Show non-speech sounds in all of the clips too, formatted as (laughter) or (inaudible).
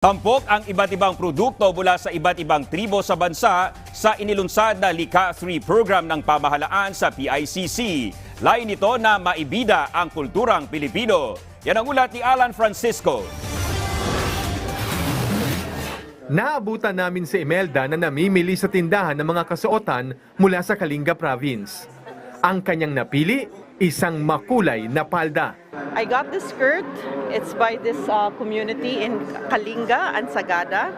Tampok ang iba't ibang produkto mula sa iba't ibang tribo sa bansa sa inilunsad na Lika 3 program ng pamahalaan sa PICC. Lain nito na maibida ang kulturang Pilipino. Yan ang ulat ni Alan Francisco. Naabutan namin si Imelda na namimili sa tindahan ng mga kasuotan mula sa Kalinga Province. Ang kanyang napili, isang makulay na palda. I got this skirt. It's by this uh, community in Kalinga and Sagada.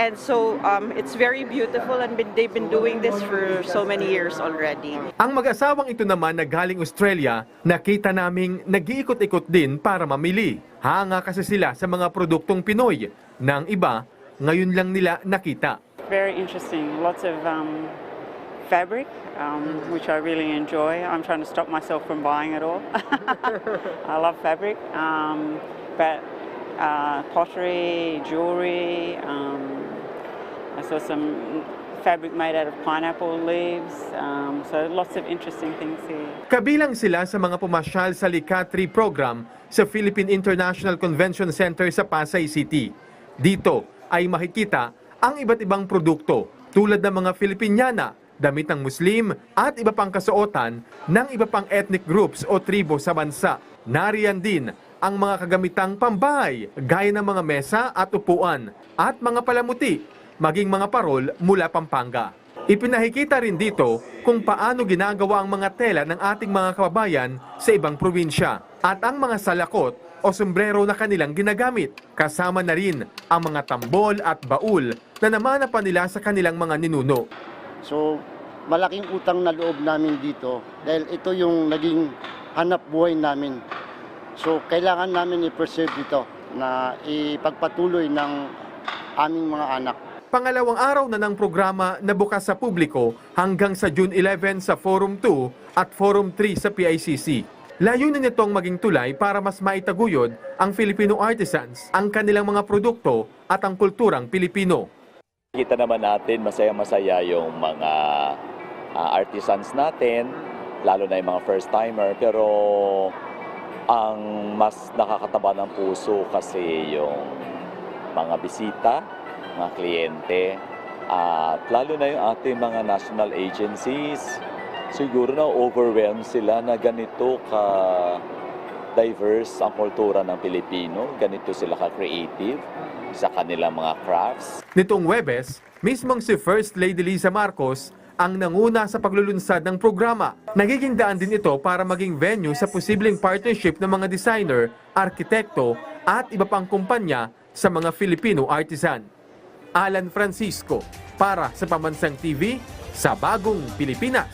And so um, it's very beautiful and been, they've been doing this for so many years already. Ang mag-asawang ito naman na galing Australia, nakita naming nag-iikot-ikot din para mamili. Hanga kasi sila sa mga produktong Pinoy. Nang iba, ngayon lang nila nakita. Very interesting. Lots of um, fabric, um, which I really enjoy. I'm trying to stop myself from buying it all. (laughs) I love fabric, um, but uh, pottery, jewelry. Um, I saw some fabric made out of pineapple leaves. Um, so lots of interesting things here. Kabilang sila sa mga pumasyal sa Lika 3 program sa Philippine International Convention Center sa Pasay City. Dito ay makikita ang iba't ibang produkto tulad ng mga Filipiniana, damit ng Muslim at iba pang kasuotan ng iba pang ethnic groups o tribo sa bansa. Nariyan din ang mga kagamitang pambahay gaya ng mga mesa at upuan at mga palamuti maging mga parol mula Pampanga. Ipinahikita rin dito kung paano ginagawa ang mga tela ng ating mga kababayan sa ibang probinsya at ang mga salakot o sombrero na kanilang ginagamit. Kasama na rin ang mga tambol at baul na namana pa nila sa kanilang mga ninuno. So, malaking utang na loob namin dito dahil ito yung naging hanap buhay namin. So, kailangan namin i-preserve ito na ipagpatuloy ng aming mga anak. Pangalawang araw na ng programa na bukas sa publiko hanggang sa June 11 sa Forum 2 at Forum 3 sa PICC. Layunin nitong maging tulay para mas maitaguyod ang Filipino artisans, ang kanilang mga produkto at ang kulturang Pilipino. Kita naman natin masaya-masaya yung mga ah, artisans natin, lalo na yung mga first-timer. Pero ang mas nakakataba ng puso kasi yung mga bisita, mga kliyente, at lalo na yung ating mga national agencies. Siguro na overwhelmed sila na ganito ka diverse ang kultura ng Pilipino, ganito sila ka-creative sa kanilang mga crafts. Nitong Webes, mismong si First Lady Liza Marcos ang nanguna sa paglulunsad ng programa. Nagiging daan din ito para maging venue sa posibleng partnership ng mga designer, arkitekto at iba pang kumpanya sa mga Filipino artisan. Alan Francisco para sa Pamansang TV sa Bagong Pilipinas.